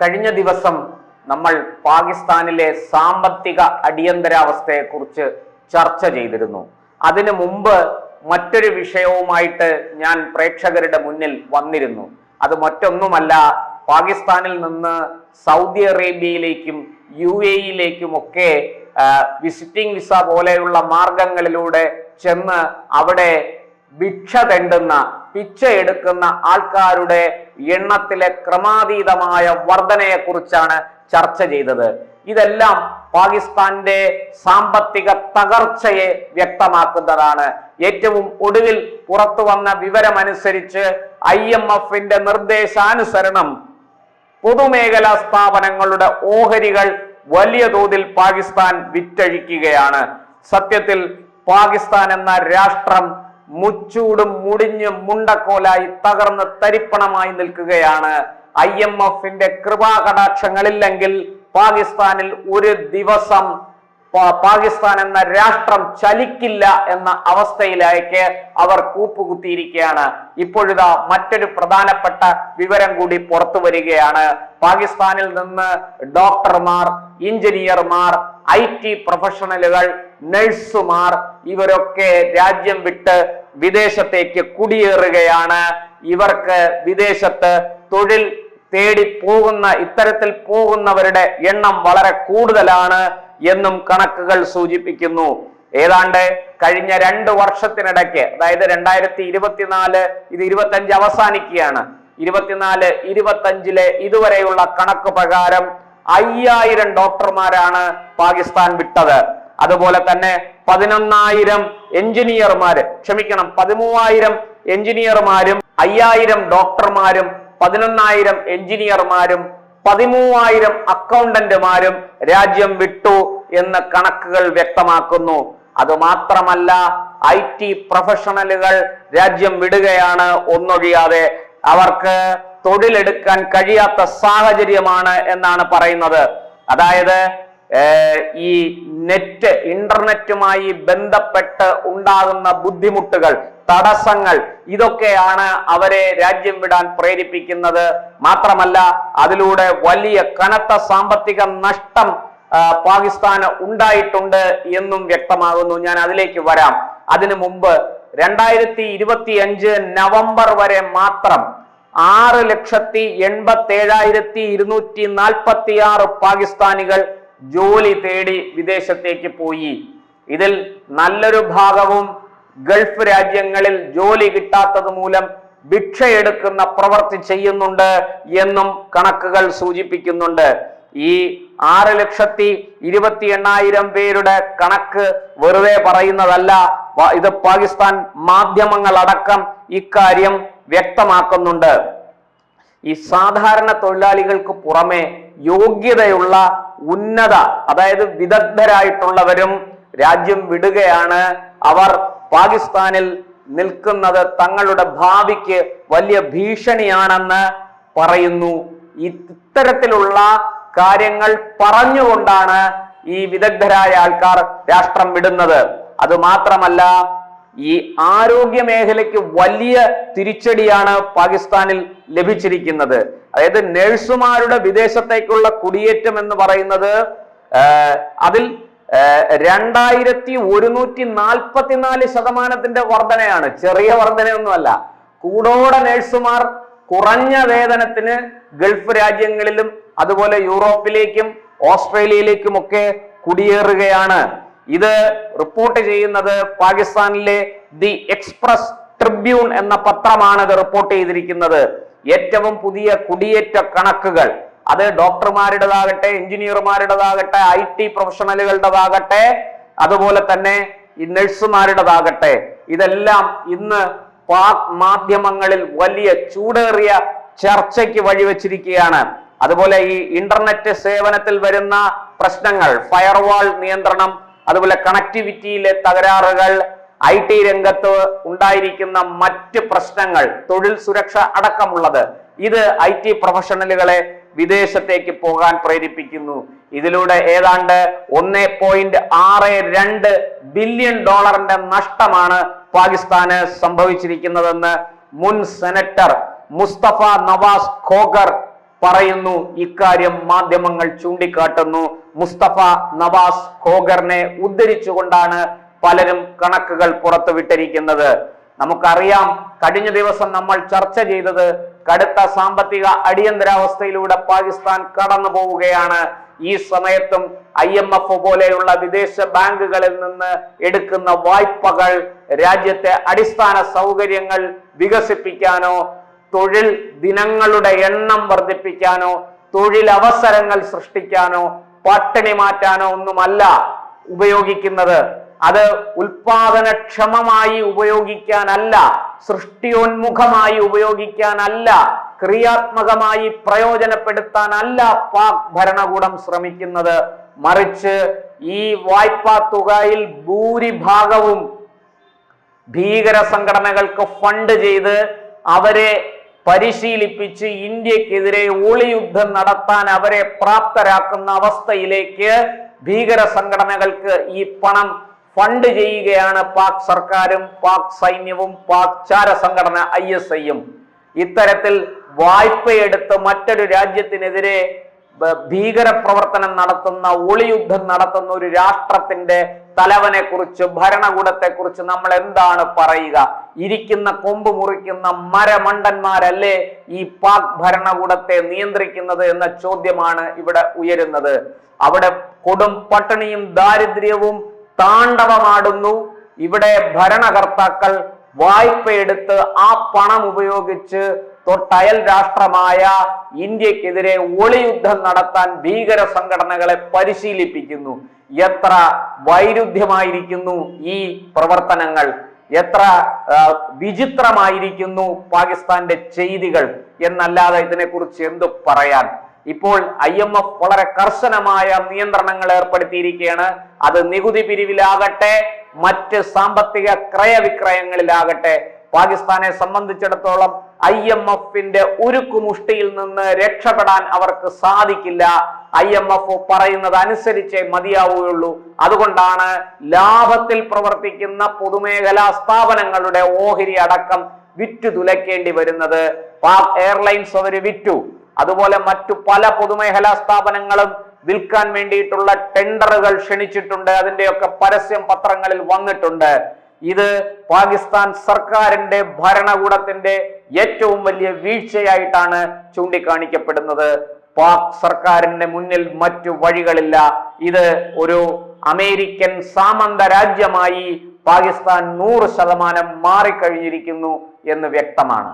കഴിഞ്ഞ ദിവസം നമ്മൾ പാകിസ്ഥാനിലെ സാമ്പത്തിക അടിയന്തരാവസ്ഥയെക്കുറിച്ച് ചർച്ച ചെയ്തിരുന്നു. അതിനു മുമ്പ് മറ്റൊരു വിഷയവുമായിട്ട് ഞാൻ പ്രേക്ഷകരുടെ മുന്നിൽ വന്നിരുന്നു. അത് മറ്റൊന്നുമല്ല പാകിസ്ഥാനിൽ നിന്ന് സൗദി അറേബ്യയിലേക്കും യു എയിലേക്കും ഒക്കെ വിസിറ്റിംഗ് വിസ പോലെയുള്ള മാർഗങ്ങളിലൂടെ ചെന്ന് അവിടെ ഭിക്ഷ തെണ്ടുന്ന പിച്ച എടുക്കുന്ന ആൾക്കാരുടെ എണ്ണത്തിലെ ക്രമാതീതമായ വർധനയെക്കുറിച്ചാണ് ചർച്ച ചെയ്തത്. ഇതെല്ലാം പാകിസ്ഥാന്റെ സാമ്പത്തിക തകർച്ചയെ വ്യക്തമാക്കുന്നതാണ്. ഏറ്റവും ഒടുവിൽ പുറത്തു വന്ന വിവരമനുസരിച്ച് ഐ എം എഫിന്റെ നിർദ്ദേശാനുസരണം പൊതുമേഖലാ സ്ഥാപനങ്ങളുടെ ഓഹരികൾ വലിയ തോതിൽ പാകിസ്ഥാൻ വിറ്റഴിക്കുകയാണ്. സത്യത്തിൽ പാകിസ്ഥാൻ എന്ന രാഷ്ട്രം മുച്ചൂടും മുടിഞ്ഞ് മുണ്ടക്കോലായി തകർന്ന് തരിപ്പണമായി നിൽക്കുകയാണ് ഐ എം എഫിന്റെ കൃപാകടാക്ഷങ്ങളില്ലെങ്കിൽ പാകിസ്ഥാനിൽ ഒരു ദിവസം പാകിസ്ഥാൻ എന്ന രാഷ്ട്രം ചലിക്കില്ല എന്ന അവസ്ഥയിലേക്ക് അവർ കൂപ്പുകുത്തിയിരിക്കുകയാണ്. ഇപ്പോഴിതാ മറ്റൊരു പ്രധാനപ്പെട്ട വിവരം കൂടി പുറത്തു വരികയാണ്. പാകിസ്ഥാനിൽ നിന്ന് ഡോക്ടർമാർ എഞ്ചിനീയർമാർ ഐ ടി പ്രൊഫഷണലുകൾ നഴ്സുമാർ ഇവരൊക്കെ രാജ്യം വിട്ട് വിദേശത്തേക്ക് കുടിയേറുകയാണ്. ഇവർക്ക് വിദേശത്ത് തൊഴിൽ തേടി പോകുന്ന ഇത്തരത്തിൽ പോകുന്നവരുടെ എണ്ണം വളരെ കൂടുതലാണ് എന്നും കണക്കുകൾ സൂചിപ്പിക്കുന്നു. ഏതാണ്ട് കഴിഞ്ഞ രണ്ട് വർഷത്തിനിടയ്ക്ക് അതായത് രണ്ടായിരത്തി ഇരുപത്തിനാല് ഇത് ഇരുപത്തഞ്ച് അവസാനിക്കുകയാണ്. ഇരുപത്തിനാല് ഇരുപത്തഞ്ചിലെ ഇതുവരെയുള്ള കണക്ക് പ്രകാരം അയ്യായിരം ഡോക്ടർമാരാണ് പാകിസ്ഥാൻ വിട്ടത്. അതുപോലെ തന്നെ പതിനൊന്നായിരം എഞ്ചിനീയർമാര്. ക്ഷമിക്കണം പതിമൂവായിരം എഞ്ചിനീയർമാരും അയ്യായിരം ഡോക്ടർമാരും പതിനൊന്നായിരം എഞ്ചിനീയർമാരും പതിമൂവായിരം അക്കൗണ്ടന്റുമാരും രാജ്യം വിട്ടു എന്ന് കണക്കുകൾ വ്യക്തമാക്കുന്നു. അതുമാത്രമല്ല ഐ ടി പ്രൊഫഷണലുകൾ രാജ്യം വിടുകയാണ് ഒന്നൊഴിയാതെ. അവർക്ക് തൊഴിലെടുക്കാൻ കഴിയാത്ത സാഹചര്യമാണ് എന്നാണ് പറയുന്നത്. അതായത് ഈ നെറ്റ് ഇന്റർനെറ്റുമായി ബന്ധപ്പെട്ട് ഉണ്ടാകുന്ന ബുദ്ധിമുട്ടുകൾ തടസ്സങ്ങൾ ഇതൊക്കെയാണ് അവരെ രാജ്യം വിടാൻ പ്രേരിപ്പിക്കുന്നത്. മാത്രമല്ല അതിലൂടെ വലിയ കനത്ത സാമ്പത്തിക നഷ്ടം പാകിസ്ഥാന് ഉണ്ടായിട്ടുണ്ട് എന്നും വ്യക്തമാകുന്നു. ഞാൻ അതിലേക്ക് വരാം. അതിനു മുമ്പ് രണ്ടായിരത്തി ഇരുപത്തി അഞ്ച് നവംബർ വരെ മാത്രം ആറ് ലക്ഷത്തി എൺപത്തി ഏഴായിരത്തി ഇരുന്നൂറ്റി നാൽപ്പത്തി ആറ് പാകിസ്ഥാനികൾ ജോലി തേടി വിദേശത്തേക്ക് പോയി. ഇതിൽ നല്ലൊരു ഭാഗവും ഗൾഫ് രാജ്യങ്ങളിൽ ജോലി കിട്ടാത്തത് മൂലം ഭിക്ഷയെടുക്കുന്ന പ്രവൃത്തി ചെയ്യുന്നുണ്ട് എന്നും കണക്കുകൾ സൂചിപ്പിക്കുന്നുണ്ട്. ഈ ആറ് ലക്ഷത്തി ഇരുപത്തി എണ്ണായിരം പേരുടെ കണക്ക് വെറുതെ പറയുന്നതല്ല. ഇത് പാകിസ്ഥാൻ മാധ്യമങ്ങൾ മാധ്യമങ്ങളടക്കം ഇക്കാര്യം വ്യക്തമാക്കുന്നുണ്ട്. ഈ സാധാരണ തൊഴിലാളികൾക്ക് പുറമെ യോഗ്യതയുള്ള ഉന്നത അതായത് വിദഗ്ധരായിട്ടുള്ളവരും രാജ്യം വിടുകയാണ്. അവർ പാകിസ്ഥാനിൽ നിൽക്കുന്നത് തങ്ങളുടെ ഭാവിക്ക് വലിയ ഭീഷണിയാണെന്ന് പറയുന്നു. ഇത്തരത്തിലുള്ള കാര്യങ്ങൾ പറഞ്ഞുകൊണ്ടാണ് ഈ വിദഗ്ധരായ ആൾക്കാർ രാഷ്ട്രം വിടുന്നത്. അത് മാത്രമല്ല ഈ ആരോഗ്യ മേഖലയ്ക്ക് വലിയ തിരിച്ചടിയാണ് പാകിസ്ഥാനിൽ ലഭിച്ചിരിക്കുന്നത്. അതായത് നഴ്സുമാരുടെ വിദേശത്തേക്കുള്ള കുടിയേറ്റം എന്ന് പറയുന്നത് അതിൽ രണ്ടായിരത്തി ഒരുന്നൂറ്റി നാൽപ്പത്തിനാല് ശതമാനത്തിന്റെ വർധനയാണ്. ചെറിയ വർധനയൊന്നുമല്ല. കൂടോടെ നഴ്സുമാർ കുറഞ്ഞ വേതനത്തിന് ഗൾഫ് രാജ്യങ്ങളിലും അതുപോലെ യൂറോപ്പിലേക്കും ഓസ്ട്രേലിയയിലേക്കും ഒക്കെ കുടിയേറുകയാണ്. ഇത് റിപ്പോർട്ട് ചെയ്യുന്നത് പാകിസ്ഥാനിലെ ദി എക്സ്പ്രസ് ട്രിബ്യൂൺ എന്ന പത്രമാണ് ഇത് റിപ്പോർട്ട് ചെയ്തിരിക്കുന്നത്. ഏറ്റവും പുതിയ കുടിയേറ്റ കണക്കുകൾ. അത് ഡോക്ടർമാരുടേതാകട്ടെ എഞ്ചിനീയർമാരുടേതാകട്ടെ ഐ ടി പ്രൊഫഷണലുകളുടേതാകട്ടെ അതുപോലെ തന്നെ ഈ നഴ്സുമാരുടേതാകട്ടെ. ഇതെല്ലാം ഇന്ന് പാക് മാധ്യമങ്ങളിൽ വലിയ ചൂടേറിയ ചർച്ചയ്ക്ക് വഴിവെച്ചിരിക്കുകയാണ്. അതുപോലെ ഈ ഇന്റർനെറ്റ് സേവനത്തിൽ വരുന്ന പ്രശ്നങ്ങൾ ഫയർവാൾ നിയന്ത്രണം അതുപോലെ കണക്ടിവിറ്റിയിലെ തകരാറുകൾ ഐ ടി രംഗത്ത് ഉണ്ടായിരിക്കുന്ന മറ്റ് പ്രശ്നങ്ങൾ തൊഴിൽ സുരക്ഷ അടക്കമുള്ളത് ഇത് ഐ ടി പ്രൊഫഷണലുകളെ വിദേശത്തേക്ക് പോകാൻ പ്രേരിപ്പിക്കുന്നു. ഇതിലൂടെ ഏതാണ്ട് ഒന്നേ പോയിന്റ് ആറ് രണ്ട് ബില്യൺ ഡോളറിന്റെ നഷ്ടമാണ് പാകിസ്ഥാന് സംഭവിച്ചിരിക്കുന്നതെന്ന് മുൻ സെനറ്റർ മുസ്തഫ നവാസ് ഖോഗർ പറയുന്നു. ഇക്കാര്യം മാധ്യമങ്ങൾ ചൂണ്ടിക്കാട്ടുന്നു. മുസ്തഫ നവാസ് ഖോഗറിനെ ഉദ്ധരിച്ചുകൊണ്ടാണ് പലരും കണക്കുകൾ പുറത്തുവിട്ടിരിക്കുന്നത്. നമുക്കറിയാം കഴിഞ്ഞ ദിവസം നമ്മൾ ചർച്ച ചെയ്തത് കടുത്ത സാമ്പത്തിക അടിയന്തരാവസ്ഥയിലൂടെ പാകിസ്ഥാൻ കടന്നു പോവുകയാണ്. ഈ സമയത്തും ഐ എം എഫ് പോലെയുള്ള വിദേശ ബാങ്കുകളിൽ നിന്ന് എടുക്കുന്ന വായ്പകൾ രാജ്യത്തെ അടിസ്ഥാന സൗകര്യങ്ങൾ വികസിപ്പിക്കാനോ തൊഴിൽ ദിനങ്ങളുടെ എണ്ണം വർദ്ധിപ്പിക്കാനോ തൊഴിലവസരങ്ങൾ സൃഷ്ടിക്കാനോ പട്ടിണി മാറ്റാനോ ഒന്നുമല്ല ഉപയോഗിക്കുന്നത്. അത് ഉൽപാദനക്ഷമമായി ഉപയോഗിക്കാനല്ല സൃഷ്ടിയോന്മുഖമായി ഉപയോഗിക്കാനല്ല ക്രിയാത്മകമായി പ്രയോജനപ്പെടുത്താനല്ല പാക് ഭരണകൂടം ശ്രമിക്കുന്നത്. മറിച്ച് ഈ വായ്പാ തുകയിൽ ഭൂരിഭാഗവും ഭീകര സംഘടനകൾക്ക് ഫണ്ട് ചെയ്ത് അവരെ പരിശീലിപ്പിച്ച് ഇന്ത്യക്കെതിരെ ഒളിയുദ്ധം നടത്താൻ അവരെ പ്രാപ്തരാക്കുന്ന അവസ്ഥയിലേക്ക് ഭീകര സംഘടനകൾക്ക് ഈ പണം ഫണ്ട് ചെയ്യുകയാണ് പാക് സർക്കാരും പാക് സൈന്യവും പാക് ചാര സംഘടന ഐ എസ് ഐയും. ഇത്തരത്തിൽ വായ്പയെടുത്ത് മറ്റൊരു രാജ്യത്തിനെതിരെ ഭീകര പ്രവർത്തനം നടത്തുന്ന ഒളിയുദ്ധം നടത്തുന്ന ഒരു രാഷ്ട്രത്തിന്റെ തലവനെ കുറിച്ച് ഭരണകൂടത്തെ കുറിച്ച് നമ്മൾ എന്താണ് പറയുക? ഇരിക്കുന്ന കൊമ്പ് മുറിക്കുന്ന മരമണ്ടന്മാരല്ലേ ഈ പാക് ഭരണകൂടത്തെ നിയന്ത്രിക്കുന്നത് എന്ന ചോദ്യമാണ് ഇവിടെ ഉയരുന്നത്. അവിടെ കൊടും പട്ടിണിയും ദാരിദ്ര്യവും താണ്ഡവമാടുന്നു. ഇവിടെ ഭരണകർത്താക്കൾ വായ്പയെടുത്ത് ആ പണം ഉപയോഗിച്ച് തൊട്ടയൽ രാഷ്ട്രമായ ഇന്ത്യക്കെതിരെ ഒളിയുദ്ധം നടത്താൻ ഭീകര സംഘടനകളെ പരിശീലിപ്പിക്കുന്നു. എത്ര വൈരുദ്ധ്യമായിരിക്കുന്നു ഈ പ്രവർത്തനങ്ങൾ? എത്ര വിചിത്രമായിരിക്കുന്നു പാകിസ്ഥാന്റെ ചെയ്തികൾ? എന്നല്ലാതെ ഇതിനെക്കുറിച്ച് എന്തു പറയാൻ? ഇപ്പോൾ ഐ എം എഫ് വളരെ കർശനമായ നിയന്ത്രണങ്ങൾ ഏർപ്പെടുത്തിയിരിക്കുകയാണ്. അത് നികുതി പിരിവിലാകട്ടെ മറ്റ് സാമ്പത്തിക ക്രയവിക്രയങ്ങളിലാകട്ടെ. പാകിസ്ഥാനെ സംബന്ധിച്ചിടത്തോളം ഐ എം എഫിന്റെ ഉരുക്കുമുഷ്ടിയിൽ നിന്ന് രക്ഷപ്പെടാൻ അവർക്ക് സാധിക്കില്ല. ഐ എം എഫ് പറയുന്നത് അനുസരിച്ചേ മതിയാവുകയുള്ളൂ. അതുകൊണ്ടാണ് ലാഭത്തിൽ പ്രവർത്തിക്കുന്ന പൊതുമേഖലാ സ്ഥാപനങ്ങളുടെ ഓഹരി അടക്കം വിറ്റു തുലയ്ക്കേണ്ടി വരുന്നത്. പാക് എയർലൈൻസ് അവർ വിറ്റു. അതുപോലെ മറ്റു പല പൊതുമേഖലാ സ്ഥാപനങ്ങളും വിൽക്കാൻ വേണ്ടിയിട്ടുള്ള ടെൻഡറുകൾ ക്ഷണിച്ചിട്ടുണ്ട്. അതിന്റെയൊക്കെ പരസ്യം പത്രങ്ങളിൽ വന്നിട്ടുണ്ട്. ഇത് പാകിസ്ഥാൻ സർക്കാരിന്റെ ഭരണകൂടത്തിന്റെ ഏറ്റവും വലിയ വീഴ്ചയായിട്ടാണ് ചൂണ്ടിക്കാണിക്കപ്പെടുന്നത്. പാക് സർക്കാരിന്റെ മുന്നിൽ മറ്റു വഴികളില്ല. ഇത് ഒരു അമേരിക്കൻ സാമന്ത രാജ്യമായി പാകിസ്ഥാൻ നൂറ് ശതമാനം മാറിക്കഴിഞ്ഞിരിക്കുന്നു എന്ന് വ്യക്തമാണ്.